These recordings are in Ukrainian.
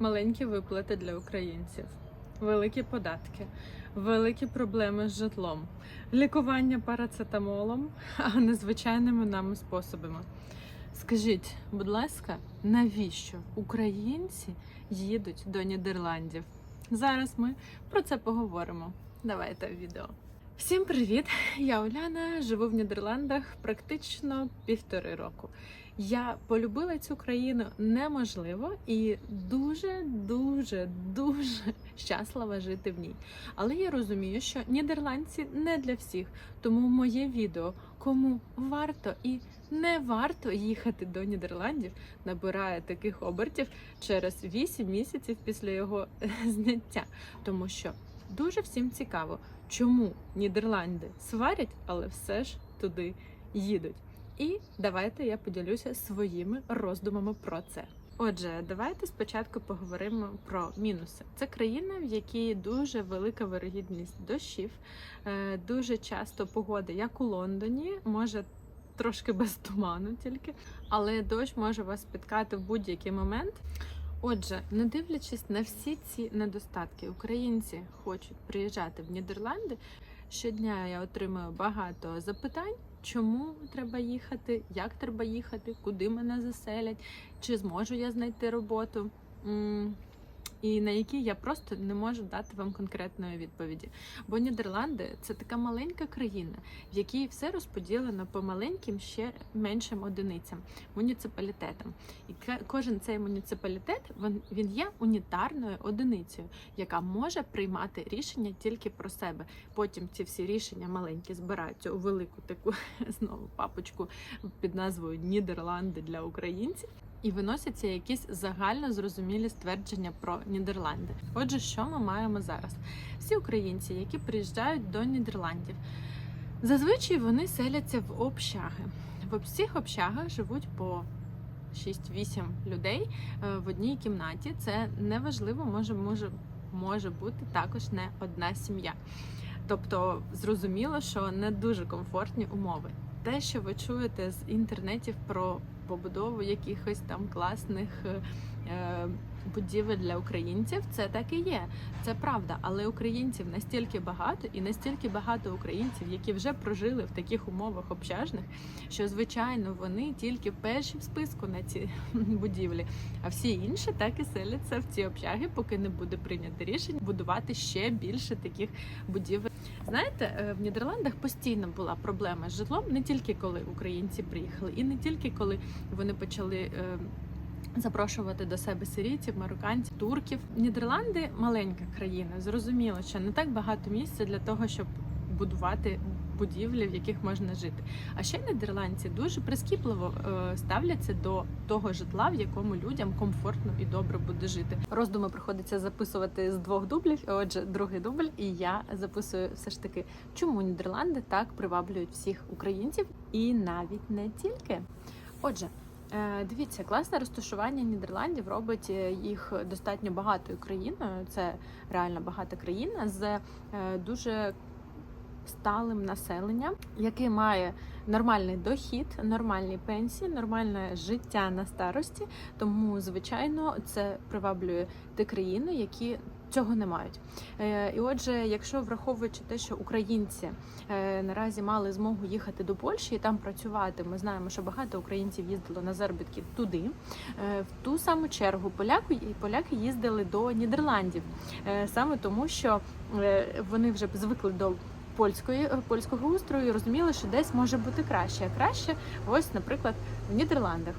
маленькі виплати для українців, великі податки, великі проблеми з житлом, лікування парацетамолом, а не звичайними нами способами. Скажіть, будь ласка, навіщо українці їдуть до Нідерландів? Зараз ми про це поговоримо. Давайте відео. Всім привіт! Я Оляна, живу в Нідерландах практично півтори року. Я полюбила цю країну неможливо і дуже, дуже, дуже щаслива жити в ній. Але я розумію, що нідерландці не для всіх. Тому моє відео кому варто і не варто їхати до Нідерландів, набирає таких обертів через 8 місяців після його зняття. Тому що дуже всім цікаво, чому Нідерланди сварять, але все ж туди їдуть. І давайте я поділюся своїми роздумами про це. Отже, давайте спочатку поговоримо про мінуси. Це країна, в якій дуже велика вирогідність дощів, е, дуже часто погода, як у Лондоні, може трошки без туману тільки, але дощ може вас спіткати в будь-який момент. Отже, не дивлячись на всі ці недостатки, українці хочуть приїжджати в Нідерланди. Щодня я отримую багато запитань, чому треба їхати, як треба їхати, куди мене заселять, чи зможу я знайти роботу. І на які я просто не можу дати вам конкретної відповіді. Бо Нідерланди це така маленька країна, в якій все розподілено по маленьким ще меншим одиницям, муніципалітетам. І кожен цей муніципалітет він є унітарною одиницею, яка може приймати рішення тільки про себе. Потім ці всі рішення маленькі збираються у велику таку знову папочку під назвою Нідерланди для українців. І виносяться якісь загально зрозумілі ствердження про Нідерланди. Отже, що ми маємо зараз? Всі українці, які приїжджають до Нідерландів, зазвичай вони селяться в общаги. В всіх общагах живуть по 6-8 людей е, в одній кімнаті. Це неважливо, може, може, може бути також не одна сім'я. Тобто зрозуміло, що не дуже комфортні умови. Те, що ви чуєте з інтернетів про побудову якихось там класних е, е, будівель для українців, це так і є. Це правда. Але українців настільки багато, і настільки багато українців, які вже прожили в таких умовах общажних, що звичайно вони тільки перші в списку на ці будівлі. А всі інші так і селяться в ці общаги, поки не буде прийнято рішення будувати ще більше таких будівель. Знаєте, е, в Нідерландах постійно була проблема з житлом не тільки коли українці приїхали, і не тільки коли вони почали. е, Запрошувати до себе сирійців, марокканців, турків. Нідерланди маленька країна. Зрозуміло, що не так багато місця для того, щоб будувати будівлі, в яких можна жити. А ще нідерландці дуже прискіпливо е, ставляться до того житла, в якому людям комфортно і добре буде жити. Роздуми приходиться записувати з двох дублів. Отже, другий дубль, і я записую все ж таки, чому Нідерланди так приваблюють всіх українців, і навіть не тільки. Отже. Е, Дивіться, класне розташування Нідерландів робить е, їх достатньо багатою країною. Це реально багата країна з е, дуже сталим населенням, яке має нормальний дохід, нормальні пенсії, нормальне життя на старості. Тому, звичайно, це приваблює ті країни, які цього не мають. Е, І отже, якщо враховуючи те, що українці е, наразі мали змогу їхати до Польщі і там працювати, ми знаємо, що багато українців їздило на заробітки туди. Е, В ту саму чергу поляки і поляки їздили до Нідерландів саме тому, що вони вже звикли до. Польської польського устрою і розуміли, що десь може бути краще. А краще, ось, наприклад, в Нідерландах.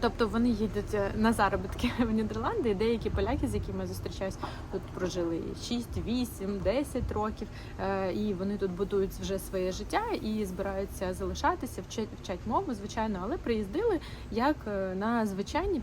Тобто вони їдуть е, на заробітки в Нідерланди, і деякі поляки, з якими я зустрічаюсь, тут прожили 6, 8, 10 років, е, і вони тут будують вже своє життя і збираються залишатися, вчать, вчать мову, звичайно, але приїздили як е, на звичайні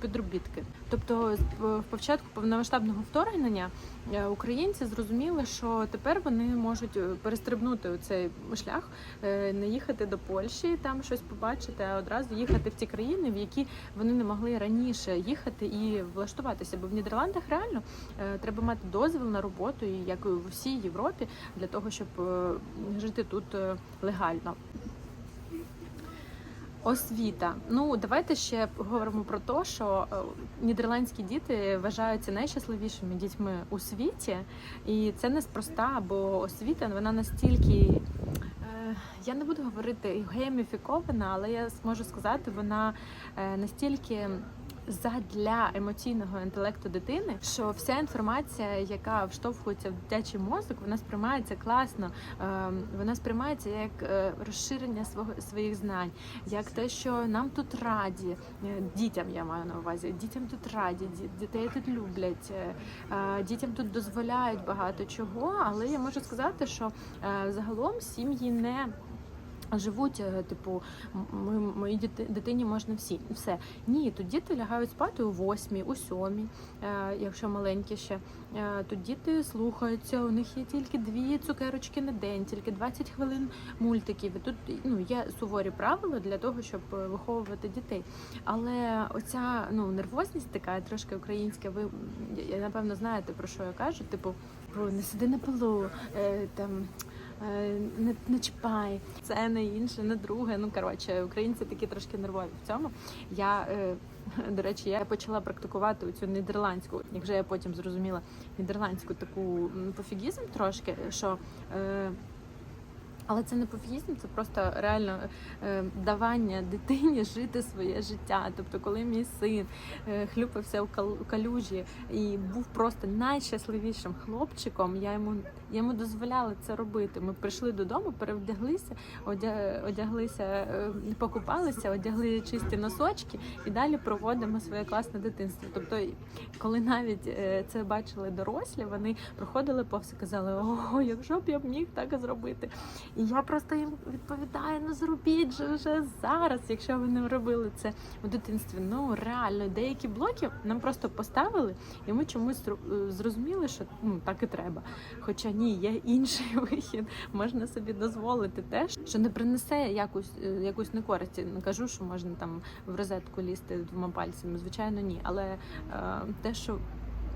підробітки. Тобто, з в початку повномасштабного вторгнення е, українці зрозуміли, що тепер вони можуть е, перестрибнути у цей шлях, е, не їхати до Польщі, там щось побачити, а одразу їхати в ті країни, в які вони не могли раніше їхати і влаштуватися. Бо в Нідерландах реально е, треба мати дозвіл на роботу, як і в всій Європі, для того, щоб е, жити тут е, легально. Освіта. Ну давайте ще поговоримо про те, що е, нідерландські діти вважаються найщасливішими дітьми у світі, і це неспроста, бо освіта вона настільки. е, Я не буду говорити гейміфікована, але я зможу сказати, вона е, настільки задля емоційного інтелекту дитини, що вся інформація, яка вштовхується в дитячий мозок, вона сприймається класно, е, вона сприймається як е, розширення свого своїх знань, як те, що нам тут раді, е, дітям я маю на увазі, дітям тут раді, дітей тут люблять, е, дітям тут дозволяють багато чого, але я можу сказати, що загалом сім'ї не. Живуть, е, типу, ми, моїй дитині можна всі все. Ні, тут діти лягають спати у восьмій, у сьомій, е, якщо маленькі ще. Е, тут діти слухаються, у них є тільки дві цукерочки на день, тільки 20 хвилин мультиків. Тут ну, є суворі правила для того, щоб виховувати дітей. Але оця ну, нервозність така трошки українська, ви я- напевно знаєте про що я кажу. Типу, «Бо не сиди на полу, там. Е, Не, не чіпай, це не інше, не друге. Ну коротше, українці такі трошки нервові в цьому. Я е, до речі, я почала практикувати цю нідерландську, як вже я потім зрозуміла нідерландську таку пофігізм трошки, що. Але це не пофігізм, це просто реально е, давання дитині жити своє життя. Тобто, коли мій син е, хлюпався в кал- калюжі і був просто найщасливішим хлопчиком, я йому я йому дозволяла це робити. Ми прийшли додому, перевдяглися, одя, одяглися, е, покупалися, одягли чисті носочки і далі проводимо своє класне дитинство. Тобто, коли навіть це бачили дорослі, вони проходили повз і казали: Ого, якщо б я міг так зробити. І я просто їм відповідаю: ну зробіть же вже зараз, якщо ви не робили це у дитинстві. Ну реально, деякі блоки нам просто поставили, і ми чомусь зрозуміли, що ну так і треба. Хоча ні, є інший вихід. Можна собі дозволити те, що не принесе якусь е, якусь некористь. Не кажу, що можна там в розетку лізти двома пальцями. Звичайно, ні. Але е, те, що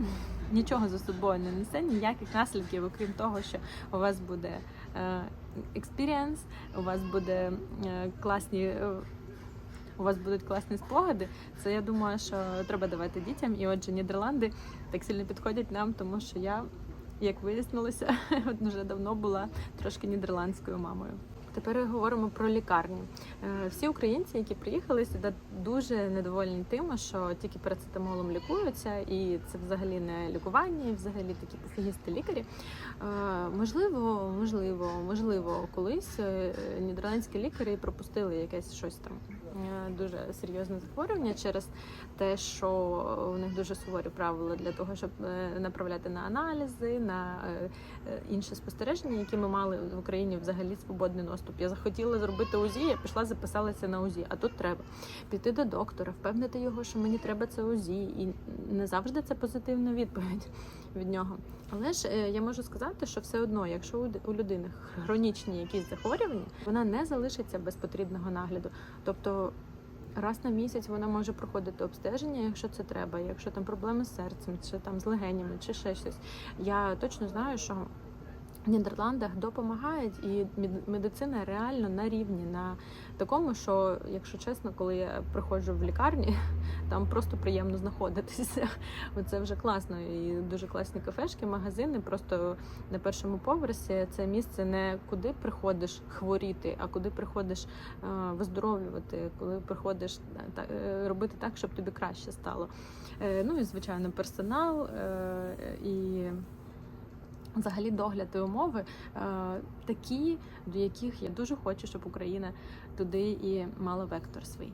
нічого за собою не несе, ніяких наслідків, окрім того, що у вас буде експіріенс, у вас буде е, класні. е, У вас будуть класні спогади. Це я думаю, що треба давати дітям. І отже, Нідерланди так сильно підходять нам, тому що я, як вияснилося, вже давно була трошки нідерландською мамою. Тепер говоримо про лікарні. Е, Всі українці, які приїхали сюди, дуже недовольні тим, що тільки парацетамолом лікуються, і це взагалі не лікування, і взагалі такі пофігісти лікарі. Е, Можливо, можливо, можливо, колись е, нідерландські лікарі пропустили якесь щось там дуже серйозне захворювання через те, що у них дуже суворі правила для того, щоб направляти на аналізи, на інші спостереження, які ми мали в Україні взагалі свободний доступ. Я захотіла зробити УЗІ, я пішла, записалася на УЗІ, а тут треба піти до доктора, впевнити його, що мені треба це УЗІ, і не завжди це позитивна відповідь від нього. Але ж е, я можу сказати, що все одно, якщо у людини хронічні якісь захворювання, вона не залишиться без потрібного нагляду. Тобто раз на місяць вона може проходити обстеження, якщо це треба, якщо там проблеми з серцем, чи там з легенями, чи ще щось. Я точно знаю, що Нідерландах допомагають, і мед- медицина реально на рівні, на такому, що, якщо чесно, коли я приходжу в лікарні, там просто приємно знаходитися. Це вже класно. І дуже класні кафешки, магазини. Просто на першому поверсі це місце не куди приходиш хворіти, а куди приходиш е, виздоровлювати, коли приходиш е, е, робити так, щоб тобі краще стало. Ну і звичайно, персонал і. Взагалі догляд і умови е, такі, до яких я дуже хочу, щоб Україна туди і мала вектор свій.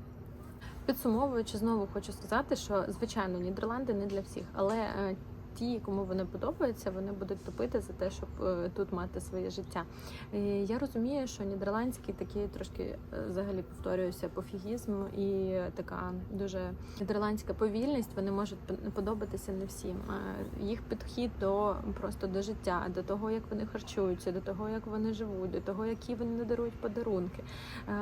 Підсумовуючи, знову хочу сказати, що звичайно Нідерланди не для всіх, але е, ті, кому вони подобаються, вони будуть топити за те, щоб е, тут мати своє життя. Я розумію, що нідерландський такий трошки е, взагалі повторююся пофігізм і така дуже нідерландська повільність. Вони можуть подобатися не всім. Е, Їх підхід до просто до життя, до того, як вони харчуються, до того, як вони живуть, до того, які вони дарують подарунки. Е,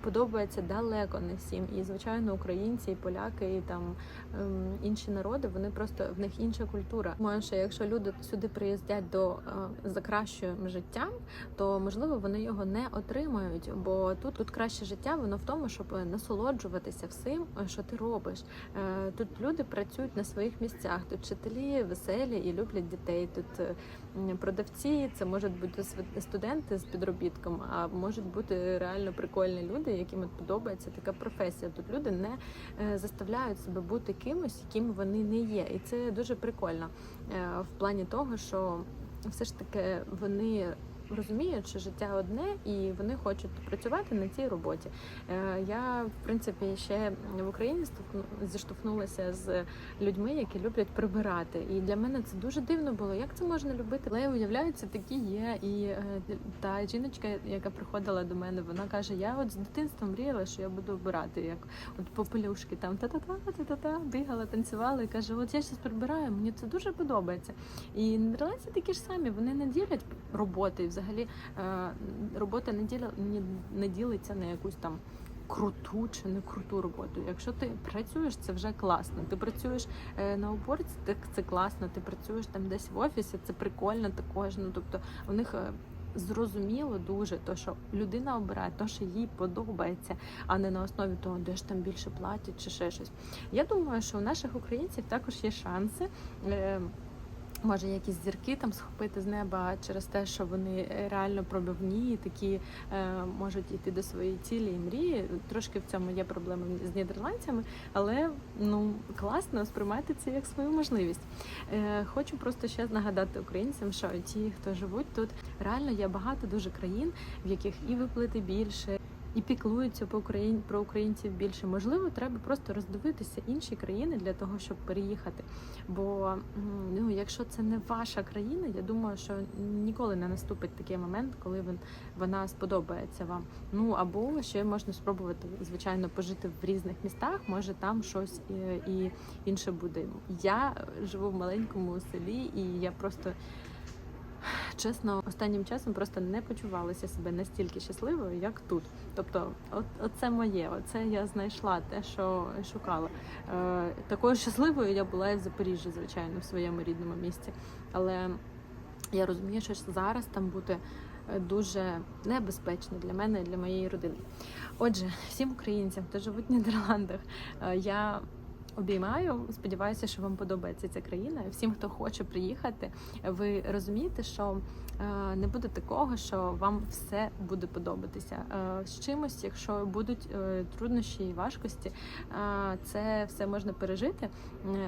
Подобається далеко не всім. І звичайно, українці, і поляки, і там ем, інші народи, вони просто в них інша культура. Культура. Думаю, що якщо люди сюди приїздять до е, за кращим життям, то можливо вони його не отримають. Бо тут, тут краще життя, воно в тому, щоб насолоджуватися всім, е, що ти робиш. Е, Тут люди працюють на своїх місцях. Тут вчителі веселі і люблять дітей. Тут продавці, це можуть бути студенти з підробітком, а можуть бути реально прикольні люди, яким подобається така професія. Тут люди не заставляють себе бути кимось, яким вони не є, і це дуже прикольно е, в плані того, що все ж таки вони. Розуміють, що життя одне, і вони хочуть працювати на цій роботі. Е, Я, в принципі, ще в Україні зіштовхнулася з людьми, які люблять прибирати. І для мене це дуже дивно було. Як це можна любити? Але уявляється, такі є. І е, та жіночка, яка приходила до мене, вона каже: Я от з дитинства мріяла, що я буду вбирати, як от попелюшки там та-та-та, та-та-та, бігала, танцювала і каже: От я зараз прибираю, мені це дуже подобається. І нідерландці такі ж самі, вони не ділять роботи. Взагалі е, робота не ділиться на якусь там. Круту чи не круту роботу. Якщо ти працюєш, це вже класно. Ти працюєш е, на уборці, так це класно. Ти працюєш там десь в офісі, це прикольно також. Ну тобто у них е, зрозуміло дуже то, що людина обирає те, що їй подобається, а не на основі того, де ж там більше платять чи ще щось. Я думаю, що у наших українців також є шанси. Е, Може, якісь зірки там схопити з неба через те, що вони реально пробивні, і такі е, можуть йти до своєї цілі і мрії. Трошки в цьому є проблеми з нідерландцями, але ну класно сприймати це як свою можливість. Е, хочу просто ще нагадати українцям, що ті, хто живуть тут, реально є багато дуже країн, в яких і виплати більше. І піклуються по Україн про українців більше. Можливо, треба просто роздивитися інші країни для того, щоб переїхати. Бо ну, якщо це не ваша країна, я думаю, що ніколи не наступить такий момент, коли вона сподобається вам. Ну або ще можна спробувати, звичайно, пожити в різних містах. Може там щось і, і інше буде. Я живу в маленькому селі, і я просто. Чесно, останнім часом просто не почувалася себе настільки щасливою, як тут. Тобто, от оце моє, оце я знайшла те, що шукала. Е, такою щасливою я була і в Запоріжжі, звичайно, в своєму рідному місці. Але я розумію, що зараз там бути е, дуже небезпечно для мене і для моєї родини. Отже, всім українцям, хто живуть в Нідерландах, е, я обіймаю. Сподіваюся, що вам подобається ця країна. Всім, хто хоче приїхати, ви розумієте, що е, не буде такого, що вам все буде подобатися. Е, З чимось, якщо будуть е, труднощі і важкості, це все можна пережити,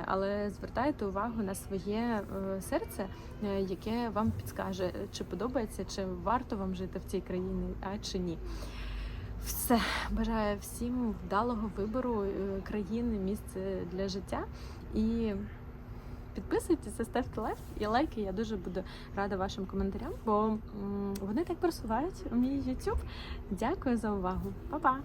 але звертайте увагу на своє серце, яке вам підскаже, чи подобається, чи варто вам жити в цій країні, а чи ні. Все бажаю всім вдалого вибору е, країни, місце для життя і. Підписуйтеся, ставте лайк і лайки. Я дуже буду рада вашим коментарям, бо вони так просувають мій YouTube. Дякую за увагу. Па-па!